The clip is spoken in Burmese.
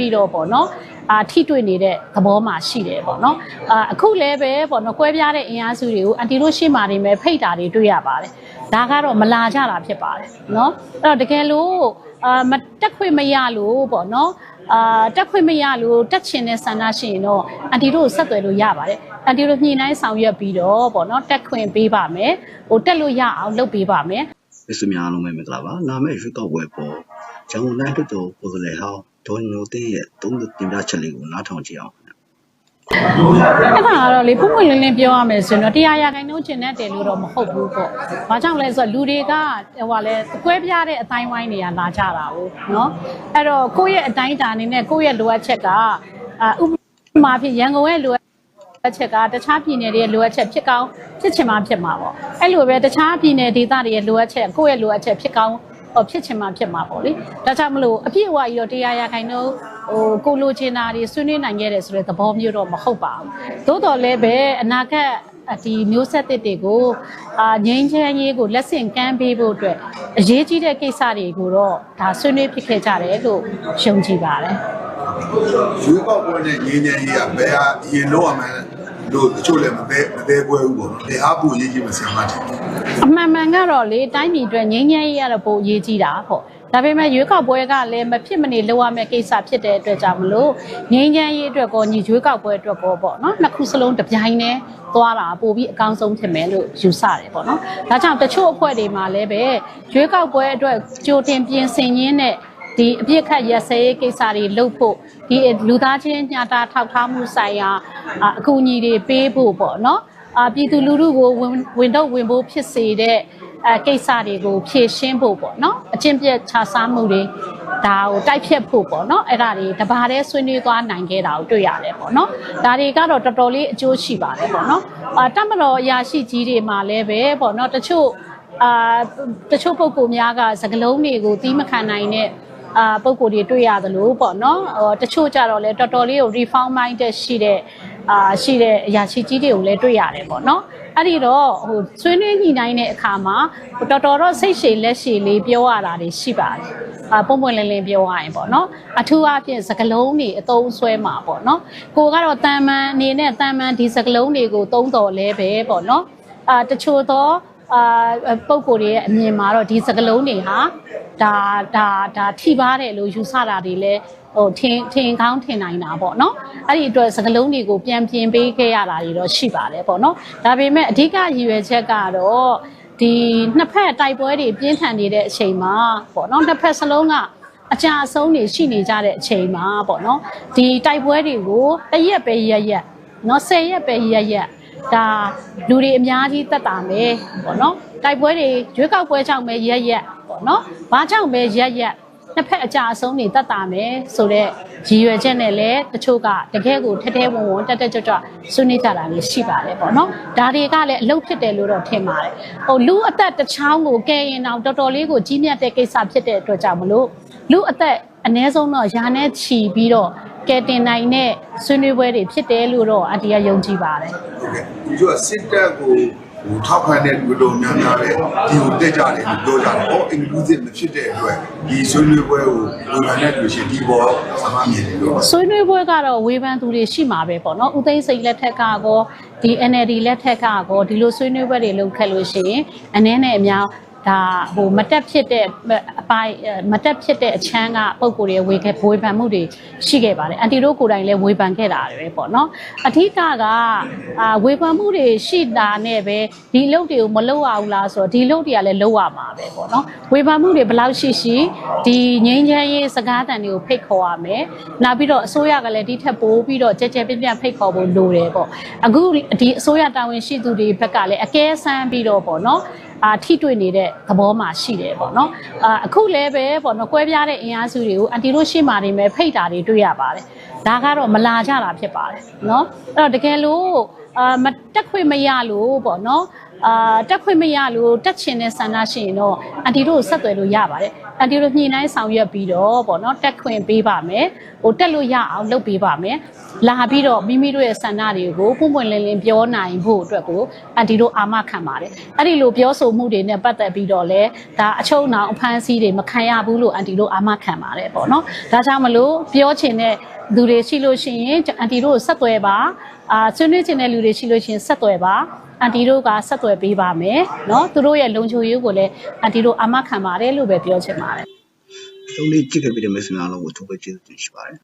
ပြီးတော့ပေါ့နော်အာထိတွေ့နေတဲ့သဘောမှရှိတယ်ပေါ့နော်အာအခုလည်းပဲပေါ့နော်ကွဲပြားတဲ့အင်အားစုတွေကိုအန်တီတို့ရှေ့မှာနေမဲ့ဖိတ်တာတွေတွေ့ရပါတယ်ဒါကတော့မလာကြတာဖြစ်ပါတယ်နော်အဲ့တော့တကယ်လို့အာမတက်ခွင့်မရလို့ပေါ့နော်အာတက်ခွင့်မရလို့တက်ချင်တဲ့ဆန္ဒရှိရင်တော့အန်တီတို့ကိုဆက်သွယ်လို့ရပါတယ်အန်တီတို့ညှိနှိုင်းဆောင်ရွက်ပြီးတော့ပေါ့နော်တက်ခွင့်ပေးပါမယ်ဟိုတက်လို့ရအောင်လုပ်ပေးပါမယ်မိတ်ဆွေများအားလုံးပဲမင်္ဂလာပါနာမည်ရွှေကောက်ပွဲပေါ်ကျောင်းတိုင်းတို့တော်ကိုယ်စားလှယ်ဟောင်း ဒေါ်ညိုတင်းရဲ့သုံးသတင်ပြချက်လေးကိုနားထောင်ကြည့်အောင်ခင်ဗျအဲ့ဒါကတော့လေပုံမှန်လင်းလင်းပြောရမယ်ဆိုရင်တော့တရားရခိုင်နှုန်းကျင်တဲ့တယ်လို့တော့မဟုတ်ဘူးပေါ့။ဘာကြောင့်လဲဆိုတော့လူတွေကဟိုကလဲကွဲပြားတဲ့အတိုင်းဝိုင်းတွေကလာကြတာဟုတ်နော်။အဲ့တော့ကိုယ့်ရဲ့အတိုင်းတာအနေနဲ့ကိုယ့်ရဲ့လိုအပ်ချက်ကအာဥပမာဖြစ်ရန်ကုန်ရဲ့လိုအပ်ချက်ကတခြားပြည်နယ်တွေရဲ့လိုအပ်ချက်ဖြစ်ကောင်းဖြစ်ချင်မှဖြစ်မှာပေါ့။အဲ့လိုပဲတခြားပြည်နယ်ဒေသတွေရဲ့လိုအပ်ချက်ကိုယ့်ရဲ့လိုအပ်ချက်ဖြစ်ကောင်းဟော ဖြစ်ချင်မှဖြစ်မှာပေါ့လေ။ဒါကြောင့်မလို့အပြည့်အဝကြီးတော့တရားရခိုင်နှုန်းဟိုကိုလိုချင်တာတွေဆွေးနွေးနိုင်ခဲ့တယ်ဆိုတဲ့သဘောမျိုးတော့မဟုတ်ပါဘူး။သို့တော်လည်းပဲအနာဂတ်ဒီမျိုးဆက်သစ်တွေကိုအာငင်းချမ်းရေးကိုလက်ဆင့်ကမ်းပေးဖို့အတွက်အရေးကြီးတဲ့ကိစ္စတွေကိုတော့ဒါဆွေးနွေးဖြစ်ခဲ့ကြတယ်လို့ယုံကြည်ပါတယ်။ရွေးကောက်ပွဲနဲ့ငင်းငင်းကြီးကဘယ်ဟာအရင်လောက်ရမှန်းလို့ တချို့လည်းမသေးမသေးပွဲဘူးပေါ့နော်။ဒီဟာပူရေးကြီးမဆင်မှတ်တယ်အမှန်မှန်ကတော့လေတိုင်းပြည်အတွက်ငြိမ်းချမ်းရေးရတော့ပိုအရေးကြီးတာပေါ့ဒါပေမဲ့ရွေးကောက်ပွဲကလည်းမဖြစ်မနေလုပ်ရမယ့်ကိစ္စဖြစ်တဲ့အတွက်ကြောင့်မလို့ငြိမ်းချမ်းရေးအတွက်ကောညီရွေးကောက်ပွဲအတွက်ကောပေါ့နော်နှစ်ခုစလုံးတစ်ပြိုင်တည်းသွားတာပိုပြီးအကောင်းဆုံးဖြစ်မယ်လို့ယူဆတယ်ပေါ့နော်ဒါကြောင့်တချို့အဖွဲ့တွေမှာလည်းပဲရွေးကောက်ပွဲအတွက်ကြိုတင်ပြင်ဆင်ရင်းနဲ့ ဒီအပြစ်ခတ်ရက်စဲရေးကိစ္စတွေလုပ်ဖို့ဒီလူသားချင်းညှာတာထောက်ထားမှုဆိုင်ရာအာအကူအညီတွေပေးဖို့ပေါ့နော်အာပြည်သူလူထုကိုဝင်ဝင်တော့ဝင်ဖို့ဖြစ်စေတဲ့အဲကိစ္စတွေကိုဖြေရှင်းဖို့ပေါ့နော်အချင်းပြက်ခြားစားမှုတွေဒါကိုတိုက်ဖြတ်ဖို့ပေါ့နော်အဲ့ဒါတွေတဘာတည်းဆွေးနွေးသွားနိုင်ခဲ့တာကိုတွေ့ရတယ်ပေါ့နော်ဒါတွေကတော့တော်တော်လေးအကျိုးရှိပါတယ်ပေါ့နော်အာတမတော်အရာရှိကြီးတွေမှာလည်းပဲပေါ့နော်တချို့အာတချို့ပုံကူများကစကလုံးတွေကိုတီးမခံနိုင်တဲ့ အာပုံကိုယ်တွေတွေ့ရသလိုပေါ့နော်ဟိုတချို့ကြတော့လေတော်တော်လေးကို reform minded ရှိတဲ့အာရှိတဲ့အရာရှိကြီးတွေကိုလည်းတွေ့ရတယ်ပေါ့နော်အဲ့ဒီတော့ဟိုဆွေးနွေးညှိနှိုင်းတဲ့အခါမှာတော်တော်တော့စိတ်ရှည်လက်ရှည်လေးပြောရတာတွေရှိပါတယ်အာပုံပွင့်လင်းလင်းပြောရရင်ပေါ့နော်အထူးအဖြင့်စကလုံးတွေအသုံးဆွဲမှာပေါ့နော်ကိုကတော့တန်မန်အနေနဲ့တန်မန်ဒီစကလုံးတွေကိုသုံးတော်လဲပဲပေါ့နော်အာတချို့တော့ အာပုံကိုယ်တွေရဲ့အမြင်မှာတော့ဒီစကလုံးတွေဟာဒါဒါဒါထိပါတယ်လို့ယူဆတာတွေလဲဟိုထင်ထင်ကောင်းထင်နိုင်တာပေါ့နော်အဲ့ဒီအတွက်စကလုံးတွေကိုပြန်ပြင်ပေးခဲ့ရတာတွေတော့ရှိပါတယ်ပေါ့နော်ဒါပေမဲ့အဓိကရည်ရွယ်ချက်ကတော့ဒီနှစ်ဖက်တိုက်ပွဲတွေပြင်းထန်နေတဲ့အချိန်မှာပေါ့နော်နှစ်ဖက်စလုံးကအကြအဆုံးတွေရှိနေကြတဲ့အချိန်မှာပေါ့နော်ဒီတိုက်ပွဲတွေကိုတရက်ပဲရက်ရက်နော်10ရက်ပဲရက်ရက် ဒါလူတွေအများကြီးတက်တာမယ်ပေါ့နော်တိုက်ပွဲတွေရွေးကောက်ပွဲကြောင့်ပဲရက်ရက်ပေါ့နော်ဘာကြောင့်ပဲရက်ရက်နှစ်ဖက်အကြအဆုံးတွေတက်တာမယ်ဆိုတော့ရည်ရွယ်ချက်နဲ့လည်းတချို့ကတကယ်ကိုထဲထဲဝင်ဝင်တက်တက်ကြွကြွဆွေးနွေးကြတာလည်းရှိပါတယ်ပေါ့နော်ဒါတွေကလည်းအလုပ်ဖြစ်တယ်လို့တော့ထင်ပါတယ်ဟိုလူအသက်တစ်ချောင်းကိုကဲရင်တော့တော်တော်လေးကိုကြီးမြတ်တဲ့ကိစ္စဖြစ်တဲ့အတွက်ကြောင့်မလို့လူအသက် အ ਨੇ ဆုံးတော့ယာနဲ့ချီပြီးတော့ကဲတင်နိုင်တဲ့ဆွေးနွေးပွဲတွေဖြစ်တယ်လို့တော့အတီးယုံကြည်ပါတယ်။ဟုတ်ကဲ့။သူကစစ်တပ်ကိုဟိုထောက်ခံတဲ့လူတော်များများလည်းဒီကိုတက်ကြတယ်လို့ပြောကြတယ်။ဟော inclusive မဖြစ်တဲ့အတွက်ဒီဆွေးနွေးပွဲကိုလူခံတဲ့လူရှင်ဒီပေါ်ဆမမြင်တယ်လို့ဆွေးနွေးပွဲကတော့ဝေဖန်သူတွေရှိမှာပဲပေါ့နော်ဦးသိန်းစိန်လက်ထက်ကကောဒီ NLD လက်ထက်ကကောဒီလိုဆွေးနွေးပွဲတွေလုပ်ခဲ့လို့ရှိရင်အနည်းနဲ့အများ ဒါဟိုမတက်ဖြစ်တဲ့အပိုင်းမတက်ဖြစ်တဲ့အချမ်းကပုံကိုယ်တွေဝေခဲ့ဝေဖန်မှုတွေရှိခဲ့ပါတယ်အန်တီတို့ကိုယ်တိုင်လည်းဝေဖန်ခဲ့တာပဲပေါ့နော်အထီးကကအာဝေဖန်မှုတွေရှိတာနဲ့ပဲဒီလုပ်တွေကိုမလုပ်ရဘူးလားဆိုတော့ဒီလုပ်တွေကလည်းလုပ်ရမှာပဲပေါ့နော်ဝေဖန်မှုတွေဘယ်လောက်ရှိရှိဒီငိမ့်ချမ်းရေးစကားတန်တွေကိုဖိတ်ခေါ်ရမယ်နောက်ပြီးတော့အစိုးရကလည်းဒီထက်ပိုပြီးတော့ကြဲကြဲပြန့်ပြန့်ဖိတ်ခေါ်ဖို့လိုတယ်ပေါ့အခုဒီအစိုးရတာဝန်ရှိသူတွေဘက်ကလည်းအကဲဆန်းပြီးတော့ပေါ့နော် အာထိတွေ့နေတဲ့သဘောမှရှိတယ်ပေါ့နော်အာအခုလည်းပဲပေါ့နော်ကွဲပြားတဲ့အင်အားစုတွေကိုအန်တီတို့ရှေ့မှာနေမဲ့ဖိတ်တာတွေတွေ့ရပါတယ်ဒါကတော့မလာကြတာဖြစ်ပါတယ်နော်အဲ့တော့တကယ်လို့အာမတက်ခွင့်မရလို့ပေါ့နော် အာတက်ခွင့်မရလို့တက်ချင်တဲ့ဆန္ဒရှိရင်တော့အန်တီတို့ကိုဆက်သွယ်လို့ရပါတယ်အန်တီတို့ညှိနှိုင်းဆောင်ရွက်ပြီးတော့ပေါ့နော်တက်ခွင့်ပေးပါမယ်ဟိုတက်လို့ရအောင်လုပ်ပေးပါမယ်လာပြီးတော့မိမိတို့ရဲ့ဆန္ဒတွေကိုပုံပွင့်လင်းလင်းပြောနိုင်ဖို့အတွက်ကိုအန်တီတို့အာမခံပါတယ်အဲ့ဒီလိုပြောဆိုမှုတွေနဲ့ပတ်သက်ပြီးတော့လဲဒါအချုံနောင်အဖမ်းအဆီးတွေမခံရဘူးလို့အန်တီတို့အာမခံပါတယ်ပေါ့နော်ဒါကြောင့်မလို့ပြောချင်တဲ့လူတွေရှိလို့ရှိရင်အန်တီတို့ကိုဆက်သွယ်ပါအာဆွေးနွေးချင်တဲ့လူတွေရှိလို့ရှိရင်ဆက်သွယ်ပါ အန်တီတို့ကဆက်သွယ်ပေးပါမယ်နော်သူတို့ရဲ့လုံခြုံရေးကိုလည်းအန်တီတို့အမခံပါတယ်လို့ပဲပြောချင်ပါတယ်။သုံးလေးကြည့်ခဲ့ပြီးတဲ့ message အားလုံးကိုထုတ်ပေးကျေးဇူးတင်ရှိပါတယ်။